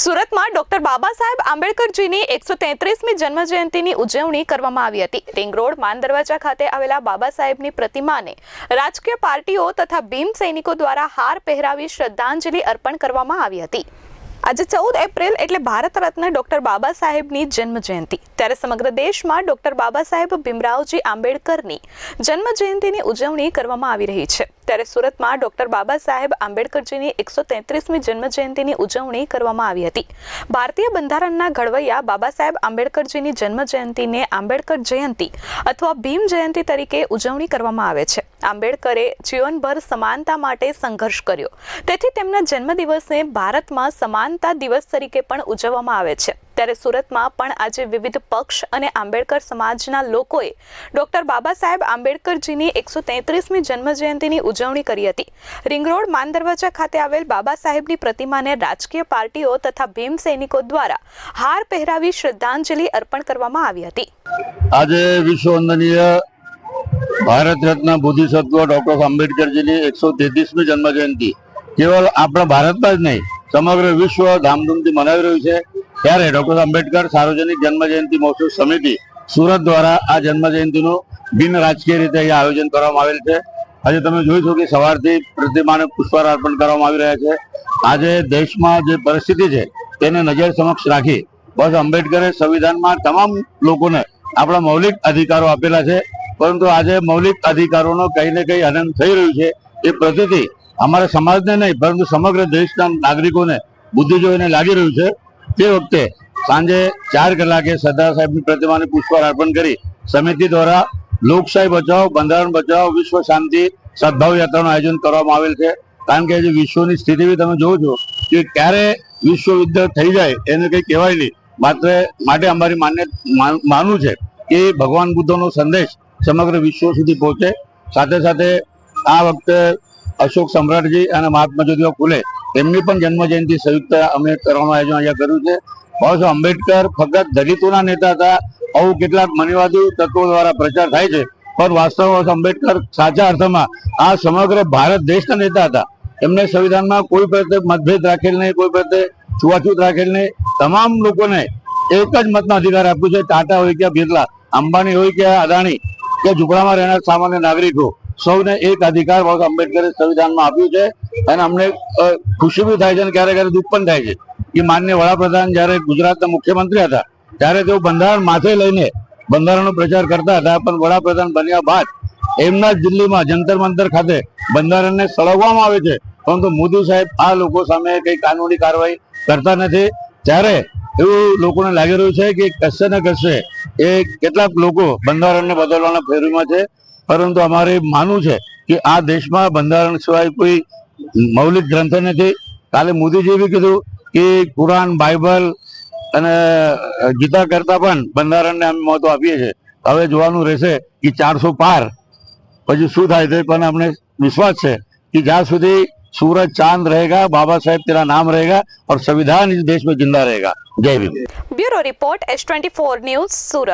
સુરતમાં ડોક્ટર બાબા સાહેબ આંબેડકરજીની એકસો તેત્રીસમી જન્મ જયંતિની ઉજવણી કરવામાં આવી હતી. રિંગ રોડ, માન દરવાજા ખાતે આવેલા બાબા સાહેબની પ્રતિમાને રાજકીય પાર્ટીઓ તથા ભીમ સૈનિકો દ્વારા હાર પહેરાવી શ્રદ્ધાંજલિ અર્પણ કરવામાં આવી હતી. આજે ચૌદ એપ્રિલ એટલે ભારત રત્ન ડોક્ટર બાબા સાહેબની જન્મ જયંતિ ત્યારે સમગ્ર દેશમાં ડોક્ટર બાબા સાહેબ ભીમરાવજી આંબેડકરની જન્મ જયંતિની ઉજવણી કરવામાં આવી રહી છે. ત્યારે સુરતમાં ડોક્ટર બાબા સાહેબ આંબેડકરજીની એકસો તેત્રીસમી જન્મ જયંતિની ઉજવણી કરવામાં આવી હતી. ભારતીય બંધારણના ઘડવૈયા બાબા સાહેબ આંબેડકરજીની જન્મ જયંતિને આંબેડકર જયંતિ અથવા ભીમ જયંતિ તરીકે ઉજવણી કરવામાં આવે છે. આંબેડકરે જીવનભર સમાનતા માટે સંઘર્ષ કર્યો. તેથી તેમના જન્મદિવસને ભારતમાં સમાનતા દિવસ તરીકે પણ ઉજવવામાં આવે છે. ત્યારે સુરતમાં પણ આજે વિવિધ પક્ષ અને આંબેડકર સમાજના લોકોએ ડોક્ટર બાબા સાહેબ આંબેડકરજીની એકસો તેત્રીસમી જન્મજયંતિની ઉજવણી કરી હતી. રિંગરોડ માન દરવાજા ખાતે આવેલ બાબા સાહેબની પ્રતિમાને રાજકીય પાર્ટીઓ તથા ભીમ સૈનિકો દ્વારા હાર પહેરાવી શ્રદ્ધાંજલિ અર્પણ કરવામાં આવી હતી. આજે વિશ્વ વંદનીય ભારત રત્ન બોધિસત્વ ડોક્ટર આંબેડકરજીની એકસો તેત્રીસમી જન્મજયંતિ. કેવળ આપણા ભારતમાં જ નહીં સમગ્ર વિશ્વ ધામધૂમથી મનાવી રહ્યું છે. ત્યારે ડોક્ટર આંબેડકર સાર્વજનિક જન્મજયંતિ મહોત્સવ સમિતિ સુરત દ્વારા આ જન્મજયંતિનું બિન રાજકીય રીતે અહીંયા આયોજન કરવામાં આવેલ છે. આજે તમે જોઈ છો કે સવારથી પ્રતિમાને પુષ્પાર અર્પણ કરવામાં આવી રહ્યા છે. આજે દેશમાં જે પરિસ્થિતિ છે તેને નજર સમક્ષ રાખી બસ આંબેડકરે સંવિધાનમાં તમામ લોકોને આપણા મૌલિક અધિકારો આપેલા છે. પરંતુ આજે મૌલિક અધિકારોનો કંઈ ને કંઈ હનન થઈ રહ્યું છે. એ પ્રતિથી અમારા સમાજને નહીં, પરંતુ સમગ્ર દેશના નાગરિકોને બુદ્ધિજીવીઓને લાગી રહ્યું છે. તે વખતે સાંજે ચાર કલાકે સરદાર સાહેબની પ્રતિમાને પુષ્પહાર અર્પણ કરી સમિતિ દ્વારા લોકશાહી બચાવો, બંધારણ બચાવ, વિશ્વ શાંતિ, સદભાવ યાત્રાનું આયોજન કરવામાં આવેલ છે. કારણ કે આજે વિશ્વની સ્થિતિ બી તમે જોવો છો કે ક્યારે વિશ્વ યુદ્ધ થઈ જાય એને કંઈ કહેવાય નહીં. માત્ર માટે અમારી માન્ય માનવું છે કે ભગવાન બુદ્ધનો સંદેશ સમગ્ર વિશ્વ સુધી પહોંચે. સાથે સાથે આ વખતે અશોક સમ્રાટજી અને મહાત્મા જ્યોતિબા ફૂલે એમની પણ જન્મ જયંતિ સંયુક્ત અમે કરવાનું આયોજન અહીંયા કર્યું છે. બાબાસાહેબ આંબેડકર ફક્ત દલિતોના નેતા હતા. આવું કેટલાક મનવાદી તત્વો દ્વારા પ્રચાર થાય છે. પણ વાસ્તવમાં આંબેડકર સાચા અર્થમાં આ સમગ્ર ભારત દેશના નેતા હતા. એમને સંવિધાનમાં કોઈ પ્રત્યે મતભેદ રાખેલ નહીં, કોઈ પ્રત્યે છૂવાછૂત રાખેલ નહીં. તમામ લોકોને એક જ મતનો અધિકાર આપ્યો છે. ટાટા હોય કે બિરલા અંબાણી હોય કે અદાણી, કે ઝુંપડામાં રહેનાર સામાન્ય નાગરિકો. સૌને એક અધિકાર આંબેડકરે સંવિધાનમાં આપ્યું છે અને અમને ખુશી બી થાય છે અને ક્યારેક ક્યારેક દુઃખ પણ થાય છે. કે માન્ય વડાપ્રધાન જ્યારે ગુજરાતના મુખ્યમંત્રી હતા, ત્યારે તેઓ બંધારણ માથે લઈને બંધારણનો પ્રચાર કરતા હતા, પણ વડાપ્રધાન બન્યા બાદ એમના જ દિલ્હીમાં જંતર મંતર ખાતે બંધારણને સળગવામાં આવે છે. પરંતુ મોદી સાહેબ આ લોકો સામે કઈ કાનૂની કાર્યવાહી કરતા નથી. ત્યારે એવું લોકોને લાગી રહ્યું છે કે કશે ને કશે એ કેટલાક લોકો બંધારણને બદલવાના ફેરીમાં છે. પરંતુ અમારે માનવું છે કે આ દેશમાં બંધારણ સિવાય કોઈ મૌલિક ગ્રંથ નથી કાલે મોદીજી બી કીધું કે કુરાન બાઇબલ અને ગીતા કરતા પણ બંધારણને અમે મહત્વ આપીએ છીએ હવે જોવાનું રહેશે કે ચારસો પાર પછી શું થાય તે પણ અમને વિશ્વાસ છે कि जहाँ સુધી सूरज चांद रहेगा बाबा साहेब तेरा नाम रहेगा और संविधान इस देश में जिंदा रहेगा जय Bhim bureau report S twenty four news Surat